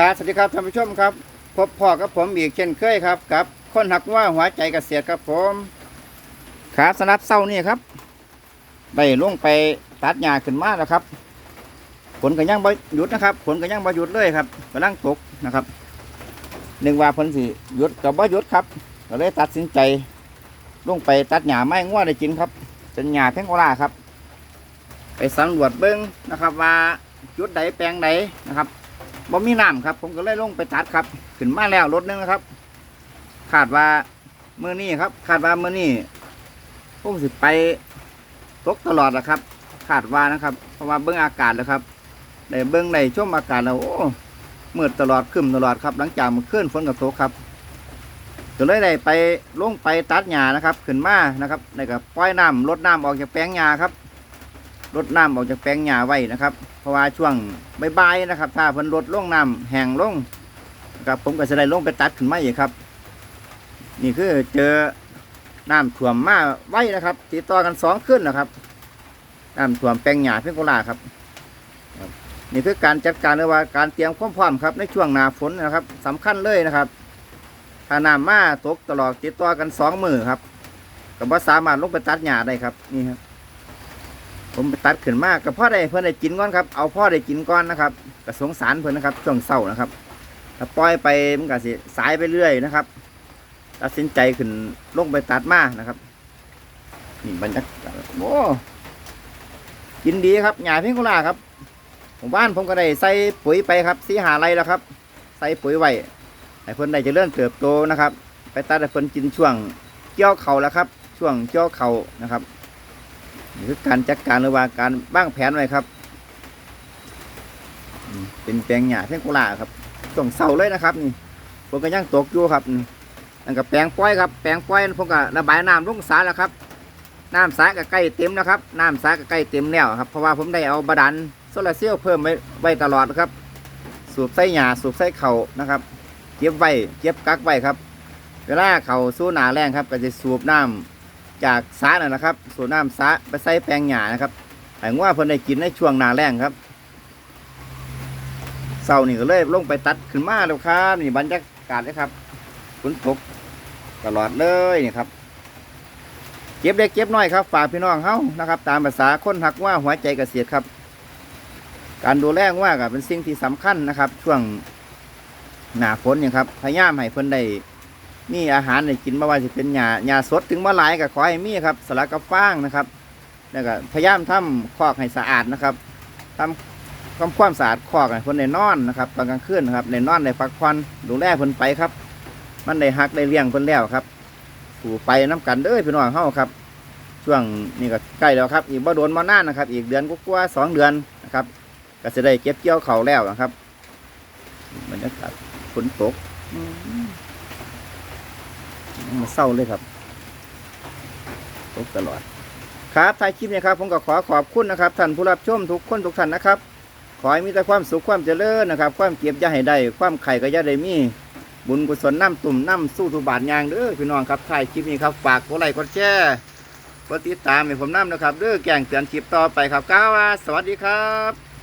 ครับสวัสดีครับท่านผู้ชมครับ พบพ่อกับผมอีกเช่นเคยครับกับคนหักว่าหัวใจเกษตรครับผมครับสำหรับเศร้านี่ครับได้ลงไปตัดหญ้าขึ้นมาแล้วครับฝนก็ยังบ่หยุดนะครับฝนก็ยังบ่หยุดเลยครับกำลังตกนะครับหนึ่งว่าฝนสิหยุดก็บ่หยุดครับก็เลยตัดสินใจลงไปตัดหญ้าไม้ง่วได้กินครับเป็นหญ้าแพงโกลาครับ ไปสำรวจเบิ้งนะครับว่าจุดใดแปลงใดนะครับ บ่มีน้ำครับ ผมก็เลยลงไปตัดครับขึ้นมาแล้วรถหนึงนะครับคาดว่าเมื่อนี้ครับคาดว่าเมื่อนี้ผมสิไปตกตลอดแหละครับคาดว่านะครับ เพราะว่าเบิ้องอากาศแล้วครับได้เบิ้องในช่วงอากาศแล้วโอ้มืดตลอดครึ้มตลอดครับ หลังจากมันขึ้นฝนกับตกครับก็เลยได้ไปลงไปตัดหญ้านะครับ ขึ้นมานะครับได้กับปล่อยน้ำลดน้ำออกจากแปลงหญ้าครับ ลดน้ำออกจากแปลงหญ้าไว้นะครับ เพราะว่าช่วงใบ่ายๆนะครับ ถ้าเพิ่นลดลงน้ำแห้งลงนะครับผมก็จะได้ลงไปตัดขึ้นมาอีกครับ นี่คือเจอน้ำท่วมมาไว้นะครับติดต่อกันสองขึ้นนะครับน้ำท่วมแปลงหญ้าเพียงโกลาครับครับ นี่คือการจัดการหรือว่าการเตรียมความพร้อมครับ ในช่วงหน้าฝนนะครับสำคัญเลยนะครับถ้าน้ำมาตกตลอดติดต่อกันสองมือครับก็บ่สามารถลงไปตัดหญ้าได้ครับนี่ครับ ผมไปตัดขึ้นมากกับพ่อได้เพื่อนได้กินก่อนครับ เอาพ่อได้กินก่อนนะครับก็สงสารเพื่อนนะครับช่วงเศร้านะครับถ้าปล่อยไปมันก็สิสายไปเรื่อยนะครับตัดสินใจขึ้นลงไปตัดมานะครับนี่บรรยากาศโอ้กินดีครับหญ้าเพิงกุลาครับผมบ้านผมก็ได้ใส่ปุ๋ยไปครับสีหาไรแล้วครับ ใส่ปุ๋ยไว้ให้เพื่อนได้จะเริ่มเติบโตนะครับ ไปตัดให้เพื่อนกินช่วงเกี่ยวเข่าแล้วครับ ช่วงเกี่ยวเข่านะครับ นี่คือการจัดการหรือว่าการบ้างแผนไว้ครับเป็นแปลงหญ้าเพียงกุหลาครับต้องเศร้าเลยนะครับนี่ผมก็ยังตกอยู่ครับนี่นั่นก็แปลงป้อยครับแปลงป้อยผมก็ระบายน้ำลงสาแล้วครับน้ำสาก็ใกล้เต็มแล้วครับน้ำสาก็ใกล้เต็มแล้วครับเพราะว่าผมได้เอาบาดาลโซลาร์เซลล์เพิ่มไว้ไว้ตลอดครับ สูบใส่หญ้าสูบใส่เข่านะครับ เก็บไว้เก็บกักไว้ครับ เวลาเข่าสู้หนาแรงครับ ก็จะสูบน้ำ จากสาน่ะนะครับ สูบน้ำสาไปใส่แปลงหญ้านะครับให้ว่าเพิ่นได้กินในช่วงหนาแรงครับเสาร์นี่ก็เลยลงไปตัดขึ้นมาแล้วครับ นี่บรรยากาศเลยครับฝนตกตลอดเลยนี่ครับ เก็บเล็กเก็บน้อยครับฝากพี่น้องเฮานะครับ ตามภาษาคนหักว่าหัวใจเกษตรครับ การดูแลว่าก็เป็นสิ่งที่สำคัญนะครับ ช่วงหนาฝนเนี่ยครับพยายามให้เพิ่นได้ นี่อาหารในกินไม่ว่าจะเป็นหญ้าหญ้าสดถึงมาหลายก็ขอให้มีครับสลัดกับฟางนะครับแล้วก็พยายามทำคอกให้สะอาดนะครับทำทำความสะอาดคอกให้คนในนอนนะครับตอนกลางคืนนะครับในนอนในพักผ่อนดูแลเพิ่นไปครับ มันได้หักได้เลี้ยงเพิ่นแล้วครับสู่ไปน้กันเด้อพี่น้องเฮาครับ ช่วงนี้ก็ใกล้แล้วครับ อีกบ่โดนมานานนะครับ อีกเดือนกว่าๆสองเดือนนะครับก็จะได้เก็บเกี่ยวเขาแล้วนะครับบรรยากาศฝนตกอื มาเศร้าเลยครับตกตลอด ครับท้ายคลิปนี้ครับผมก็ขอขอบคุณนะครับท่านผู้รับชมทุกคนทุกท่านนะครับ ขอให้มีแต่ความสุขความเจริญนะครับ ความเก็บยาให้ได้ความไข่ก็ยาได้มีบุญกุศลน้ำตุ่มน้ำสู้ทุบาทยางเด้อพี่น้องครับท้ายคลิปนี้ครับฝากกดไลค์กดแชร์กดติดตามให้ผมน้ำนะครับเด้อแก่งเตือนคลิปต่อไปครับก้าวว่าสวัสดีครับ